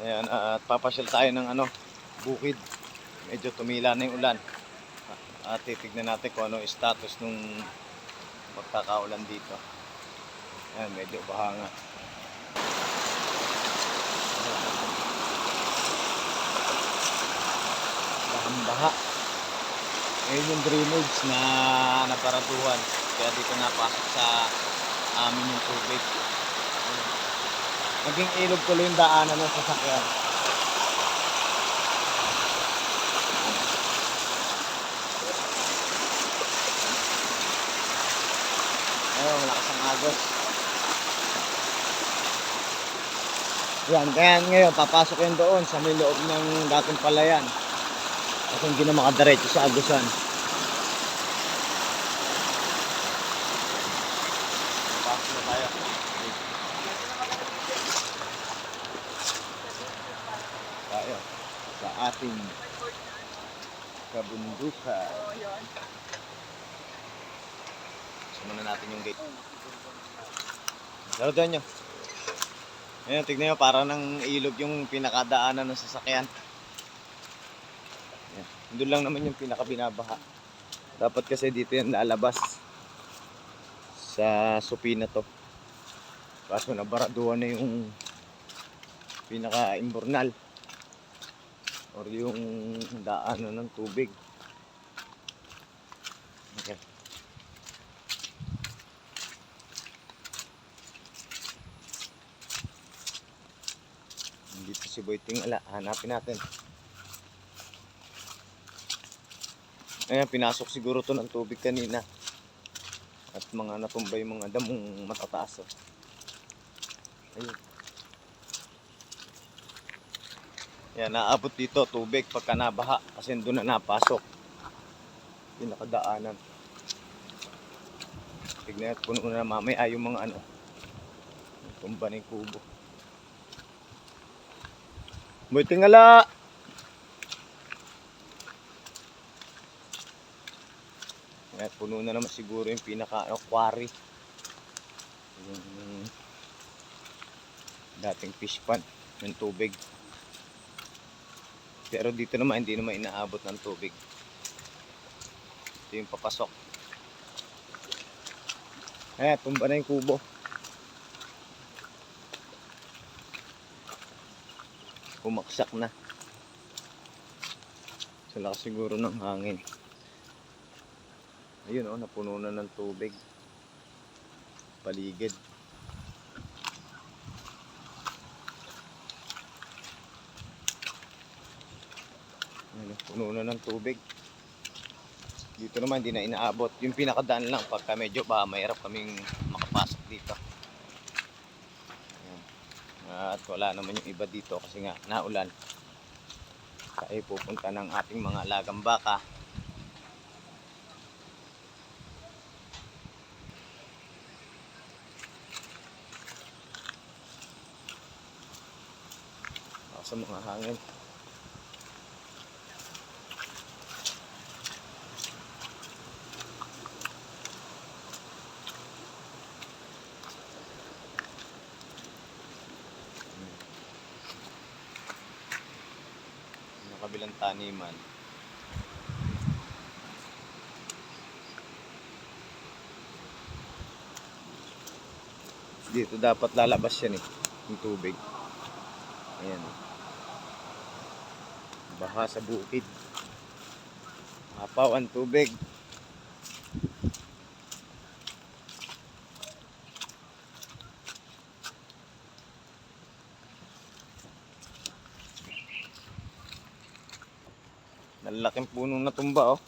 Ayan, at papasyal tayo ng ano, bukid. Medyo tumila na yung ulan. At titignan natin kung ano status nung pagkakaulan dito. Ayan, medyo bahanga. Bahang baha. Ngayon yung drainage na naparatuhan. Kaya dito napasok sa amin yung tubig. Naging ilog tuloy yung daanan ng sasakyan. Ayun, malakas ang agos. Yan, kaya ngayon, papasok yun doon sa may loob ng dating palayan. Kasi hindi na makadiretso sa agusan. Pasok na tayo. Tayo sa ating kabundukan. Sumunod natin yung gate. Laro doon nyo. Ayan, tignan nyo, para ng ilog yung pinakadaanan ng sasakyan. Ayan. Doon lang naman yung pinakabinabaha. Dapat kasi dito yan lalabas sa supina to. Kaso nabaraduhan na yung pinaka-imbornal or yung daanan ng tubig. Okay. Dito si Boy Tingala. Hanapin natin. Ayan, pinasok siguro to ng tubig kanina. At mga natumbay mga damong matataas. Oh. Ayun. Yan, naabot dito tubig pagka nabaha kasi doon na napasok. Pinakadaanan. Tignan at puno na mamaya yung mga ano. Tumba ng kubo. Boy, tingala! Ayan, puno na naman siguro yung pinaka ano, quarry. Yung dating fish pond, yung tubig. Pero dito naman hindi naman inaabot ng tubig. Ito yung papasok. Ayan, tumba na yung kubo. Pumaksak na. Sa siguro ng hangin. Ayun oh, napuno na ng tubig. Paligid. Ayun, oh, puno na ng tubig. Dito naman hindi na inaabot. Yung pinakadaan lang pagka medyo ba mahirap kaming makapasok dito. Ayan. At wala naman yung iba dito kasi nga naulan. Kaya pupunta ng ating mga alagang baka. Sa mga hangin. Kabilang taniman. Dito dapat lalabas yan eh, yung tubig. Ayan. Baha sa bukid. Apaw ang tubig. Lalaking punong natumba oh.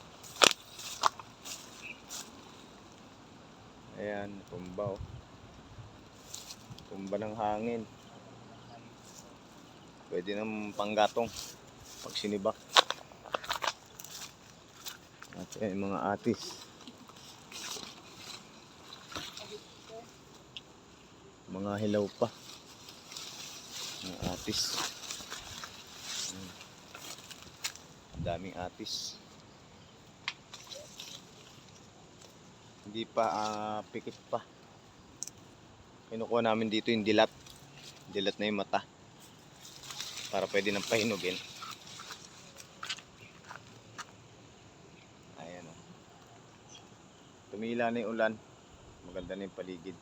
Ayan, natumba oh. Tumba ng hangin. Pwede nang panggatong pag sinibak. At yung mga atis. Mga hilaw pa. Mga atis. Ayan. Daming atis. Hindi pa ah, pikit pa. Kinukuha namin dito yung dilat. Dilat na yung mata. para pwede nang pahinugin. Ayan o. Tumila na yung ulan. Maganda na yung paligid.